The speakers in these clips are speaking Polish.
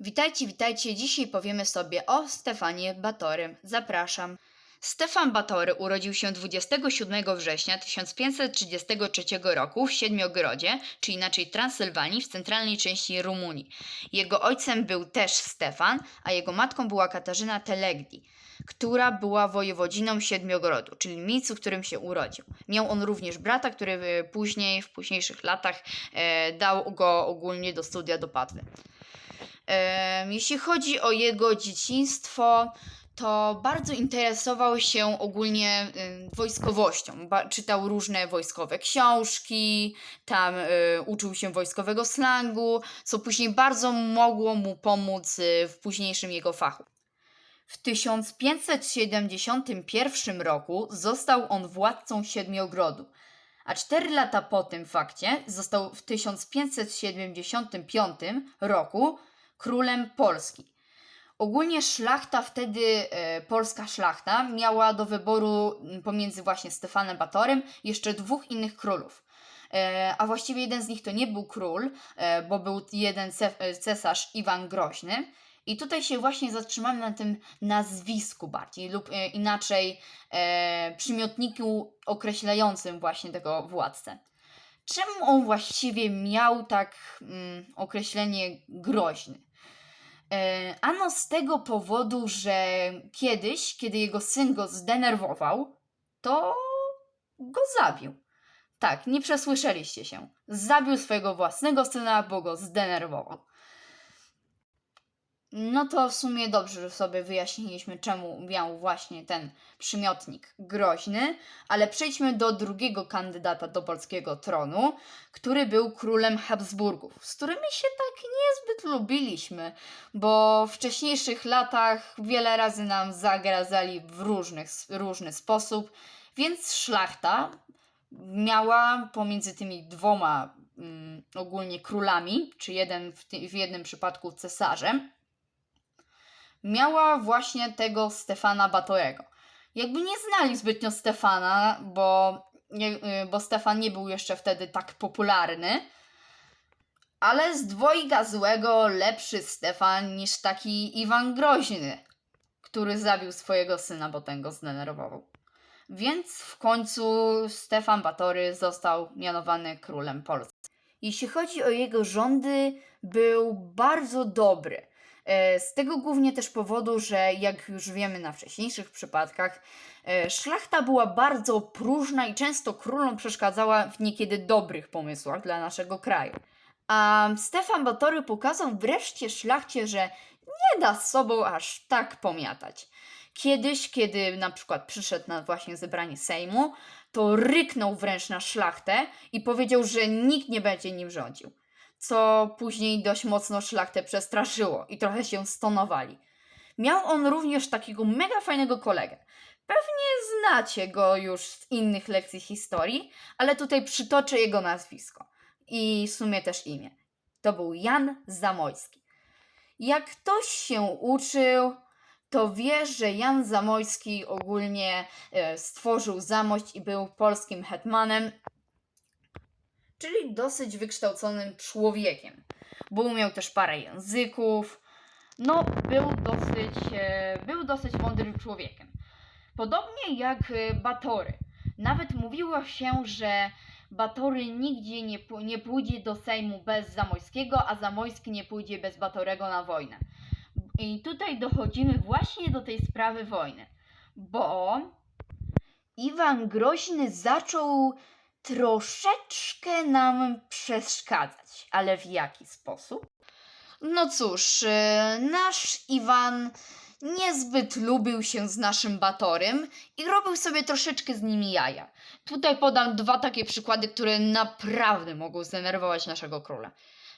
Witajcie, witajcie. Dzisiaj powiemy sobie o Stefanie Batorym. Zapraszam. Stefan Batory urodził się 27 września 1533 roku w Siedmiogrodzie, czy inaczej Transylwanii, w centralnej części Rumunii. Jego ojcem był też Stefan, a jego matką była Katarzyna Telegdi, która była wojewodziną Siedmiogrodu, czyli miejscu, w którym się urodził. Miał on również brata, który e, później, w późniejszych latach e, dał go ogólnie do studia do Padwy. Jeśli chodzi o jego dzieciństwo, to bardzo interesował się ogólnie wojskowością. Czytał różne wojskowe książki, tam y, uczył się wojskowego slangu, co później bardzo mogło mu pomóc y, w późniejszym jego fachu. W 1571 roku został on władcą Siedmiogrodu, a cztery lata po tym fakcie został w 1575 roku królem Polski. Ogólnie szlachta wtedy, e, polska szlachta, miała do wyboru pomiędzy właśnie Stefanem Batorym jeszcze dwóch innych królów. E, a właściwie jeden z nich to nie był król, e, bo był jeden ce- cesarz Iwan Groźny. I tutaj się właśnie zatrzymamy na tym nazwisku bardziej, lub inaczej przymiotniku określającym właśnie tego władcę. Czemu on właściwie miał tak określenie groźny? E, ano z tego powodu, że kiedyś, kiedy jego syn go zdenerwował, to go zabił. Tak, nie przesłyszeliście się. Zabił swojego własnego syna, bo go zdenerwował. No to w sumie dobrze, że sobie wyjaśniliśmy, czemu miał właśnie ten przymiotnik groźny, ale przejdźmy do drugiego kandydata do polskiego tronu, który był królem Habsburgów, z którymi się tak niezbyt lubiliśmy, bo w wcześniejszych latach wiele razy nam zagradzali w różnych, różny sposób, więc szlachta miała pomiędzy tymi dwoma mm, ogólnie królami, czy jeden w, w jednym przypadku cesarzem, miała właśnie tego Stefana Batorego. Jakby nie znali zbytnio Stefana, bo, y, bo Stefan nie był jeszcze wtedy tak popularny, ale z dwojga złego lepszy Stefan niż taki Iwan Groźny, który zabił swojego syna, bo ten go zdenerwował. Więc w końcu Stefan Batory został mianowany królem Polski. Jeśli chodzi o jego rządy, był bardzo dobry. E, Z tego głównie też powodu, że jak już wiemy na wcześniejszych przypadkach, e, szlachta była bardzo próżna i często królom przeszkadzała w niekiedy dobrych pomysłach dla naszego kraju. A Stefan Batory pokazał wreszcie szlachcie, że nie da z sobą aż tak pomiatać. Kiedyś, kiedy na przykład przyszedł na właśnie zebranie Sejmu, to ryknął wręcz na szlachtę i powiedział, że nikt nie będzie nim rządził. Co później dość mocno szlachtę przestraszyło i trochę się stonowali. Miał on również takiego mega fajnego kolegę. Pewnie znacie go już z innych lekcji historii, ale tutaj przytoczę jego nazwisko i w sumie też imię. To był Jan Zamojski. Jak ktoś się uczył, to wie, że Jan Zamojski ogólnie e, stworzył Zamość i był polskim hetmanem, czyli dosyć wykształconym człowiekiem, bo umiał też parę języków. No, był dosyć, e, był dosyć mądrym człowiekiem. Podobnie jak e, Batory. Nawet mówiło się, że Batory nigdzie nie, nie pójdzie do Sejmu bez Zamojskiego, a Zamojski nie pójdzie bez Batorego na wojnę. I tutaj dochodzimy właśnie do tej sprawy wojny, bo Iwan Groźny zaczął troszeczkę nam przeszkadzać, ale w jaki sposób? No cóż, e, nasz Iwan niezbyt lubił się z naszym Batorym i robił sobie troszeczkę z nimi jaja. Tutaj podam dwa takie przykłady, które naprawdę mogą zdenerwować naszego króla.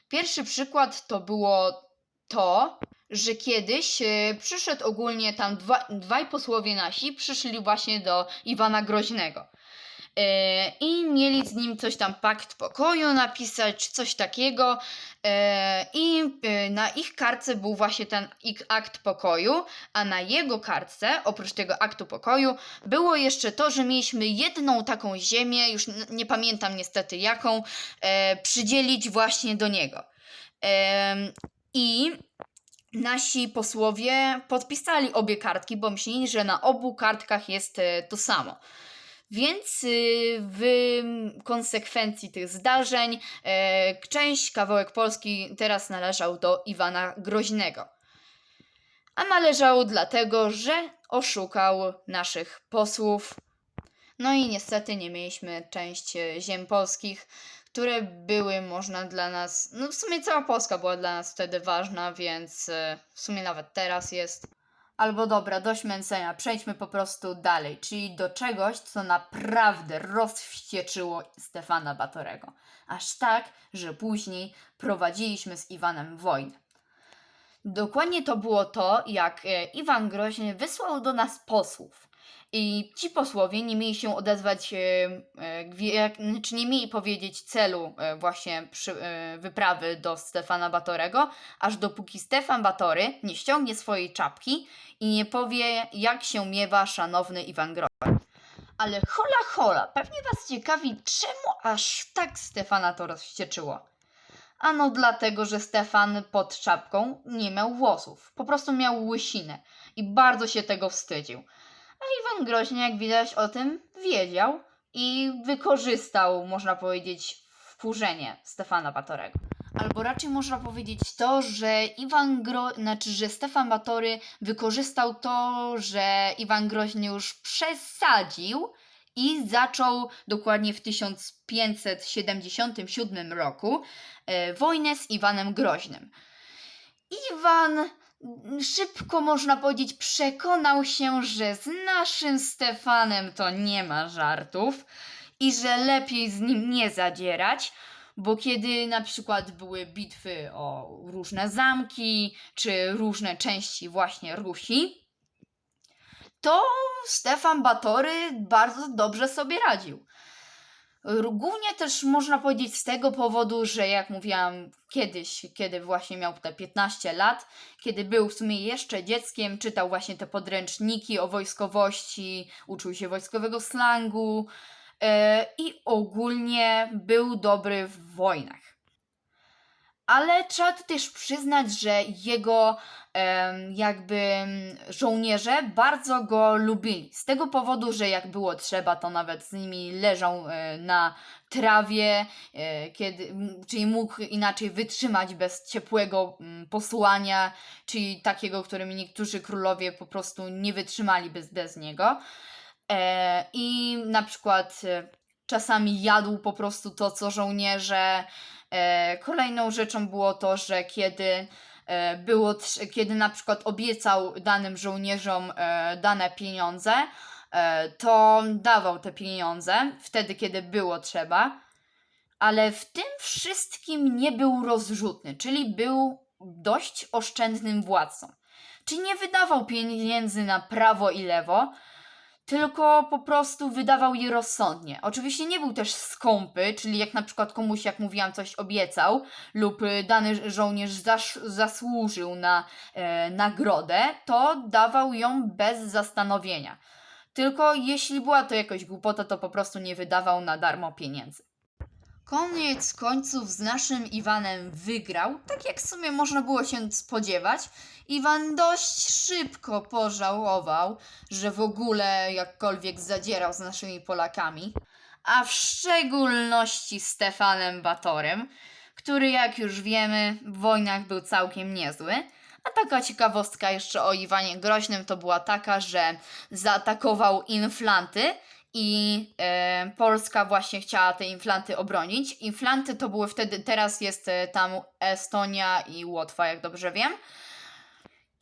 Pierwszy przykład to było to, że kiedyś e, przyszedł ogólnie tam dwa, dwaj posłowie nasi, przyszli właśnie do Iwana Groźnego. E, I mieli z nim coś tam pakt pokoju napisać, coś takiego. E, I e, na ich kartce był właśnie ten akt pokoju, a na jego kartce, oprócz tego aktu pokoju, było jeszcze to, że mieliśmy jedną taką ziemię, już nie pamiętam niestety jaką, przydzielić właśnie do niego. I nasi posłowie podpisali obie kartki, bo myśleli, że na obu kartkach jest to samo. Więc y, w konsekwencji tych zdarzeń e, część kawałek Polski teraz należał do Iwana Groźnego. A należał dlatego, że oszukał naszych posłów. No i niestety nie mieliśmy część e, ziem polskich, które były można dla nas. No w sumie cała Polska była dla nas wtedy ważna, więc e, w sumie nawet teraz jest. Albo dobra, dość męcenia, przejdźmy po prostu dalej, czyli do czegoś, co naprawdę rozwścieczyło Stefana Batorego. Aż tak, że później prowadziliśmy z Iwanem wojnę. Dokładnie to było to, jak e, Iwan Groźny wysłał do nas posłów. I ci posłowie nie mieli się odezwać, e, e, czy nie mieli powiedzieć celu e, właśnie wyprawy do Stefana Batorego, aż dopóki Stefan Batory nie ściągnie swojej czapki i nie powie, jak się miewa szanowny Iwan Groźny. Ale hola hola, pewnie was ciekawi, czemu aż tak Stefana to rozwścieczyło. Ano dlatego, że Stefan pod czapką nie miał włosów. Po prostu miał łysinę i bardzo się tego wstydził. A Iwan Groźny, jak widać, o tym wiedział i wykorzystał, można powiedzieć, wkurzenie Stefana Batorego. Albo raczej można powiedzieć to, że Iwan Gro... znaczy, że Stefan Batory wykorzystał to, że Iwan Groźny już przesadził i zaczął dokładnie w 1577 roku e, wojnę z Iwanem Groźnym. Iwan szybko, można powiedzieć, przekonał się, że z naszym Stefanem to nie ma żartów i że lepiej z nim nie zadzierać, bo kiedy na przykład były bitwy o różne zamki czy różne części właśnie Rusi, to Stefan Batory bardzo dobrze sobie radził. Głównie też można powiedzieć z tego powodu, że jak mówiłam kiedyś, kiedy właśnie miał te 15 lat, kiedy był w sumie jeszcze dzieckiem, czytał właśnie te podręczniki o wojskowości, uczył się wojskowego slangu e, i ogólnie był dobry w wojnach. Ale trzeba tu też przyznać, że jego jakby mm, żołnierze bardzo go lubili. Z tego powodu, że jak było trzeba, to nawet z nimi leżał e, na trawie, e, kiedy, czyli mógł inaczej wytrzymać bez ciepłego mm, posłania, czyli takiego, którym niektórzy królowie po prostu nie wytrzymali bez, niego. E, I na przykład czasami jadł po prostu to, co żołnierze. E, kolejną rzeczą było to, że kiedy e, było, kiedy na przykład obiecał danym żołnierzom e, dane pieniądze, to dawał te pieniądze wtedy, kiedy było trzeba, ale w tym wszystkim nie był rozrzutny, czyli był dość oszczędnym władcą. Czyli nie wydawał pieniędzy na prawo i lewo, tylko po prostu wydawał je rozsądnie. Oczywiście nie był też skąpy, czyli jak na przykład komuś, jak mówiłam, coś obiecał lub y, dany żołnierz zasz, zasłużył na e, nagrodę, to dawał ją bez zastanowienia. Tylko jeśli była to jakaś głupota, to po prostu nie wydawał na darmo pieniędzy. Koniec końców z naszym Iwanem wygrał, tak jak w sumie można było się spodziewać. Iwan dość szybko pożałował, że w ogóle jakkolwiek zadzierał z naszymi Polakami, a w szczególności Stefanem Batorem, który jak już wiemy w wojnach był całkiem niezły. A taka ciekawostka jeszcze o Iwanie Groźnym to była taka, że zaatakował inflanty i e, Polska właśnie chciała te inflanty obronić. Inflanty to były wtedy, teraz jest e, tam Estonia i Łotwa, jak dobrze wiem.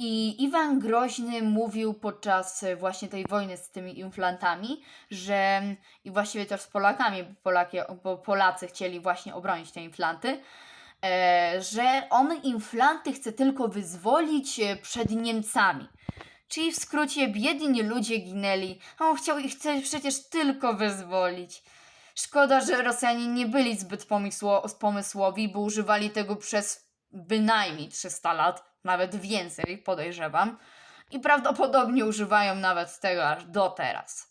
I Iwan Groźny mówił podczas e, właśnie tej wojny z tymi inflantami, że i właściwie też z Polakami, bo, Polaki, bo Polacy chcieli właśnie obronić te inflanty, e, że on inflanty chce tylko wyzwolić e, przed Niemcami. Czyli w skrócie biedni ludzie ginęli, a on chciał ich przecież tylko wyzwolić. Szkoda, że Rosjanie nie byli zbyt pomysło- pomysłowi, bo używali tego przez bynajmniej 300 lat, nawet więcej, podejrzewam. I prawdopodobnie używają nawet tego aż do teraz.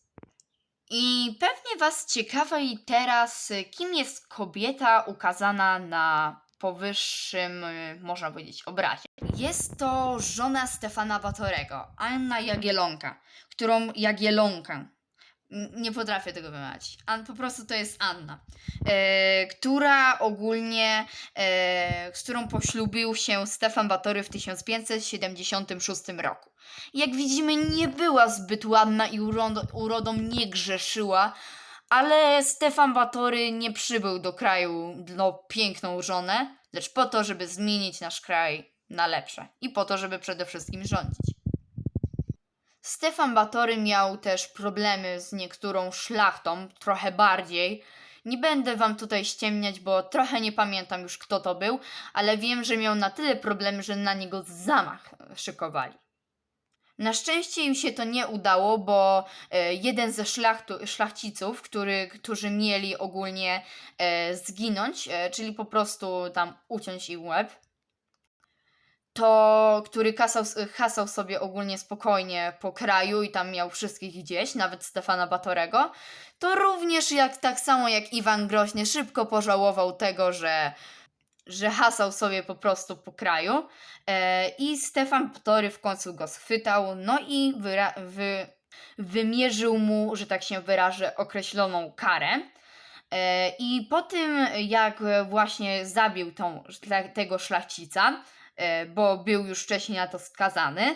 I pewnie Was ciekawi teraz, kim jest kobieta ukazana na powyższym, y, można powiedzieć, obrazie. Jest to żona Stefana Batorego, Anna Jagielonka, którą Jagielonka. Nie potrafię tego wymawiać. Po prostu to jest Anna, e, która ogólnie, e, z którą poślubił się Stefan Batory w 1576 roku. Jak widzimy, nie była zbyt ładna i urodo, urodą nie grzeszyła, ale Stefan Batory nie przybył do kraju dla piękną żonę, lecz po to, żeby zmienić nasz kraj na lepsze i po to, żeby przede wszystkim rządzić. Stefan Batory miał też problemy z niektórą szlachtą, trochę bardziej. Nie będę wam tutaj ściemniać, bo trochę nie pamiętam już kto to był, ale wiem, że miał na tyle problemy, że na niego zamach szykowali. Na szczęście im się to nie udało, bo e, jeden ze szlachtu, szlachciców, który, którzy mieli ogólnie e, zginąć, e, czyli po prostu tam uciąć im łeb, to który kasał, hasał sobie ogólnie spokojnie po kraju i tam miał wszystkich gdzieś, nawet Stefana Batorego, to również jak tak samo jak Iwan Groźny szybko pożałował tego, że, że hasał sobie po prostu po kraju e, i Stefan Batory w końcu go schwytał, no i wy- wymierzył mu, że tak się wyrażę, określoną karę. E, I po tym, jak właśnie zabił tą, tego szlachcica, e, bo był już wcześniej na to skazany,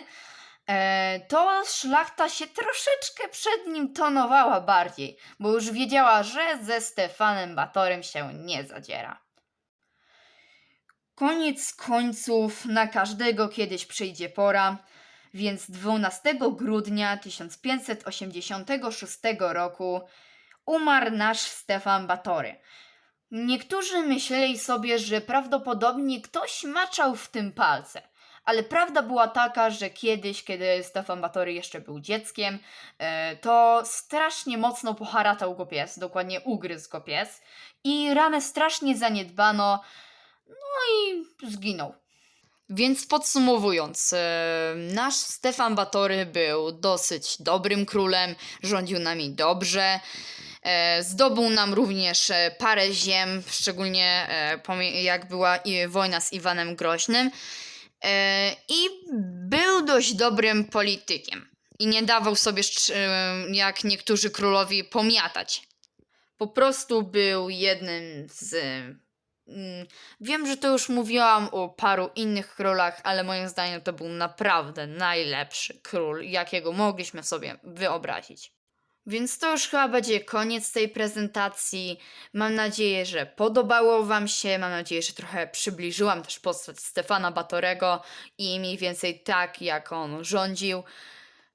to szlachta się troszeczkę przed nim tonowała bardziej, bo już wiedziała, że ze Stefanem Batorem się nie zadziera. Koniec końców, na każdego kiedyś przyjdzie pora, więc 12 grudnia 1586 roku umarł nasz Stefan Batory. Niektórzy myśleli sobie, że prawdopodobnie ktoś maczał w tym palce. Ale prawda była taka, że kiedyś, kiedy Stefan Batory jeszcze był dzieckiem, e, to strasznie mocno poharatał go pies, dokładnie ugryzł go pies i ranę strasznie zaniedbano, no i zginął. Więc podsumowując, e, nasz Stefan Batory był dosyć dobrym królem, rządził nami dobrze. E, Zdobył nam również e, parę ziem, szczególnie jak była wojna z Iwanem Groźnym. I był dość dobrym politykiem. I nie dawał sobie, jak niektórzy królowie, pomiatać. Po prostu był jednym z. mm, Wiem, że to już mówiłam o paru innych królach, ale moim zdaniem to był naprawdę najlepszy król, jakiego mogliśmy sobie wyobrazić. Więc to już chyba będzie koniec tej prezentacji. Mam nadzieję, że podobało Wam się. Mam nadzieję, że trochę przybliżyłam też postać Stefana Batorego i mniej więcej tak, jak on rządził.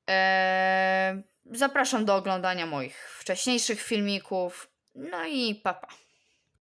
Eee, zapraszam do oglądania moich wcześniejszych filmików. No i papa. Pa.